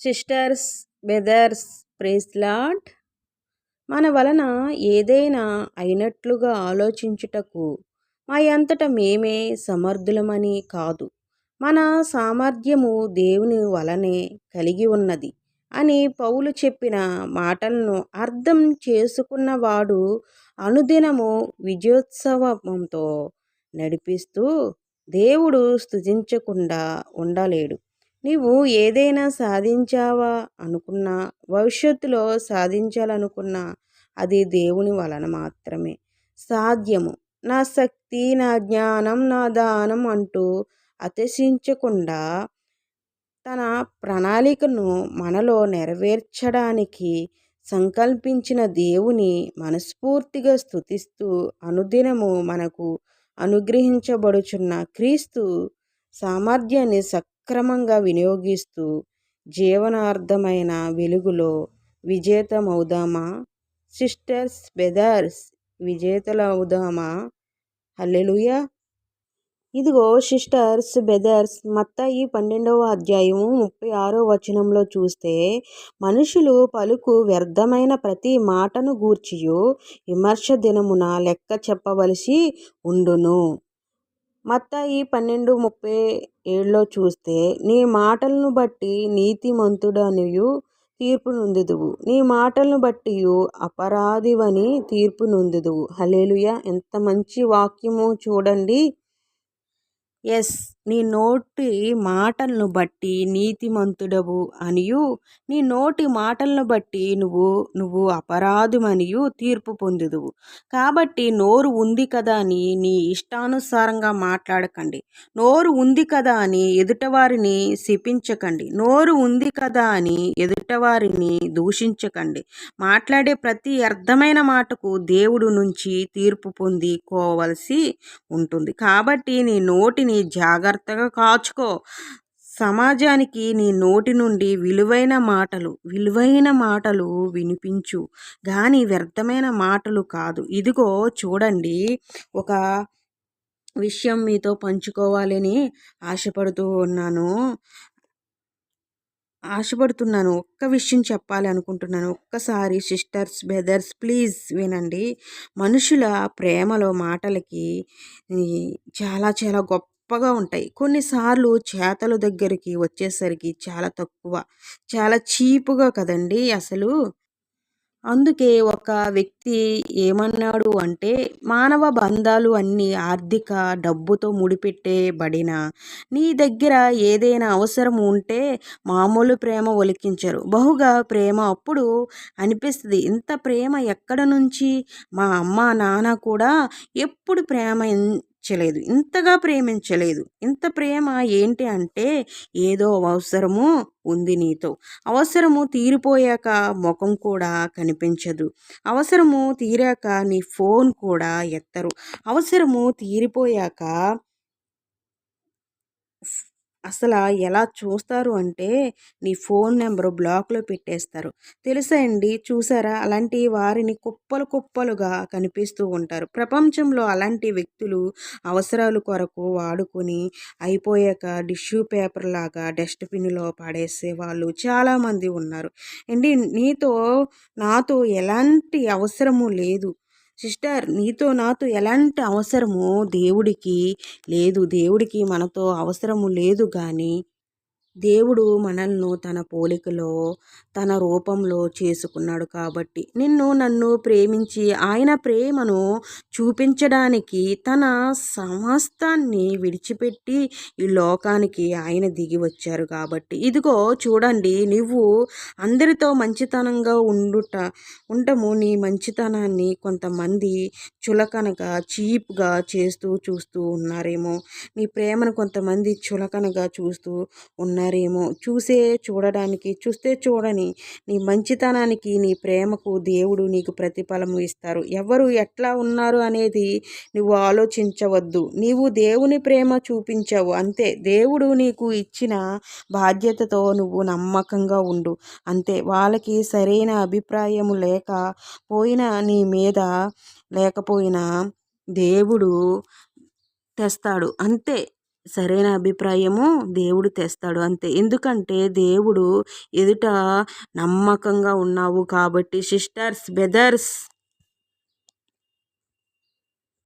Sisters బెదర్స్ ప్రేస్లాట్ మన వలన ఏదైనా అయినట్లుగా ఆలోచించుటకు మా అంతట మేమే సమర్థులమని కాదు. మన సామర్థ్యము దేవుని వలనే కలిగి ఉన్నది అని పౌలు చెప్పిన మాటలను అర్థం చేసుకున్నవాడు అనుదినము విజయోత్సవంతో నడిపిస్తూ దేవుడు స్థుతించకుండా ఉండలేడు. నీవు ఏదైనా సాధించావా అనుకున్నా భవిష్యత్తులో సాధించాలనుకున్నా అది దేవుని వలన మాత్రమే. సాధ్యము. నా శక్తి నా జ్ఞానం నా దానం అంటూ అతిశించకుండా తన ప్రణాళికను మనలో నెరవేర్చడానికి సంకల్పించిన దేవుని మనస్ఫూర్తిగా స్థుతిస్తూ అనుదినము మనకు అనుగ్రహించబడుచున్న క్రీస్తు సామర్థ్యాన్ని సక్రమంగా వినియోగిస్తూ జీవనార్థమైన వెలుగులో విజేతమవుదామా? సిస్టర్స్ బెదర్స్ విజేతలవుదామా? హల్లెలుయా. ఇదిగో సిస్టర్స్ బెదర్స్ ఈ పన్నెండవ అధ్యాయము ముప్పై ఆరో వచనంలో చూస్తే మనుషులు పలుకు వ్యర్థమైన ప్రతి మాటను గూర్చియు విమర్శ దినమున లెక్క చెప్పవలసి ఉండును. ఈ పన్నెండు ముప్పై ఏడులో చూస్తే నీ మాటలను బట్టి నీతిమంతుడనియు తీర్పు నొందుదువు నీ మాటలను బట్టి అపరాధివని తీర్పు నొందుదువు హలేలుయ ఎంత మంచి వాక్యము చూడండి. ఎస్ నీ నోటి మాటలను బట్టి నీతిమంతుడవు అనియు. నీ నోటి మాటలను బట్టి నువ్వు నువ్వు అపరాధమనియు తీర్పు పొందుదువు. కాబట్టి నోరు ఉంది కదా అని నీ ఇష్టానుసారంగా మాట్లాడకండి. నోరు ఉంది కదా అని ఎదుటవారిని శిపించకండి. నోరు ఉంది కదా అని ఎదుటవారిని దూషించకండి. మాట్లాడే ప్రతి అర్థమైన మాటకు దేవుడు నుంచి తీర్పు పొందుకోవలసి ఉంటుంది. కాబట్టి నీ నోటిని జాగ్రత్తగా కాచుకో. సమాజానికి నీ నోటి నుండి విలువైన మాటలు విలువైన మాటలు వినిపించు. కానీ వ్యర్థమైన మాటలు కాదు. ఇదిగో చూడండి ఒక విషయం మీతో పంచుకోవాలని ఆశపడుతూ ఉన్నాను. ఆశపడుతున్నాను. ఒక్క విషయం చెప్పాలి అనుకుంటున్నాను. ఒక్కసారి సిస్టర్స్ బ్రదర్స్ ప్లీజ్ వినండి. మనుషుల ప్రేమలో మాటలకి చాలా చాలా గొప్ప గొప్పగా ఉంటాయి. కొన్నిసార్లు చేతల దగ్గరికి వచ్చేసరికి చాలా తక్కువ చాలా చీపుగా కదండి అసలు. అందుకే ఒక వ్యక్తి ఏమన్నాడు అంటే మానవ బంధాలు అన్నీ ఆర్థిక డబ్బుతో ముడిపెట్టేబడిన నీ దగ్గర ఏదైనా అవసరం ఉంటే మామూలు ప్రేమ ఒలికించరు. బహుగా ప్రేమ అప్పుడు అనిపిస్తుంది. ఇంత ప్రేమ ఎక్కడ నుంచి? మా అమ్మ నాన్న కూడా ఎప్పుడు ప్రేమ ప్రేమించలేదు ఇంతగా ప్రేమించలేదు. ఇంత ప్రేమ ఏంటి అంటే ఏదో అవసరము ఉంది నీతో. అవసరము తీరిపోయాక ముఖం కూడా కనిపించదు. అవసరము తీరాక నీ ఫోన్ కూడా ఎత్తరు. అవసరము తీరిపోయాక అసలు ఎలా చూస్తారు అంటే నీ ఫోన్ నెంబర్ బ్లాక్లో పెట్టేస్తారు. తెలుసా అండి? చూసారా? అలాంటి వారిని కుప్పలు కుప్పలుగా కనిపిస్తూ ఉంటారు. ప్రపంచంలో అలాంటి వ్యక్తులు అవసరాల కొరకు వాడుకొని అయిపోయాక టిష్యూ పేపర్ లాగా డస్ట్బిన్లో పడేసే వాళ్ళు చాలామంది ఉన్నారు. అండి నీతో నాతో ఎలాంటి అవసరము లేదు. సిస్టర్ నీతో నాతో ఎలాంటి అవసరము దేవుడికి లేదు. దేవుడికి మనతో అవసరము లేదు కానీ దేవుడు మనల్ని తన పోలికలో తన రూపంలో చేసుకున్నాడు కాబట్టి నిన్ను నన్ను ప్రేమించి ఆయన ప్రేమను చూపించడానికి తన సమస్తాన్ని విడిచిపెట్టి ఈ లోకానికి ఆయన దిగి వచ్చారు కాబట్టి. ఇదిగో చూడండి నువ్వు అందరితో మంచితనంగా ఉండుట ఉండము. నీ మంచితనాన్ని కొంతమంది చులకనగా చీప్గా చేస్తూ చూస్తూ ఉన్నారేమో. నీ ప్రేమను కొంతమంది చులకనగా చూస్తూ ఉన్నారు. ఉన్నారేమో చూసే చూడడానికి చూస్తే చూడని నీ మంచితనానికి నీ ప్రేమకు దేవుడు నీకు ప్రతిఫలము ఇస్తారు. ఎవరు ఎట్లా ఉన్నారు అనేది నువ్వు ఆలోచించవద్దు. నీవు దేవుని ప్రేమ చూపించావు. అంతే దేవుడు నీకు ఇచ్చిన బాధ్యతతో నువ్వు నమ్మకంగా ఉండు. అంతే వాళ్ళకి సరైన అభిప్రాయము లేక పోయినా నీ మీద లేకపోయినా దేవుడు తెస్తాడు. అంతే. సరైన అభిప్రాయము దేవుడు తెస్తాడు అంతే. ఎందుకంటే దేవుడు ఎదుట నమ్మకంగా ఉన్నావు కాబట్టి సిస్టర్స్ బ్రదర్స్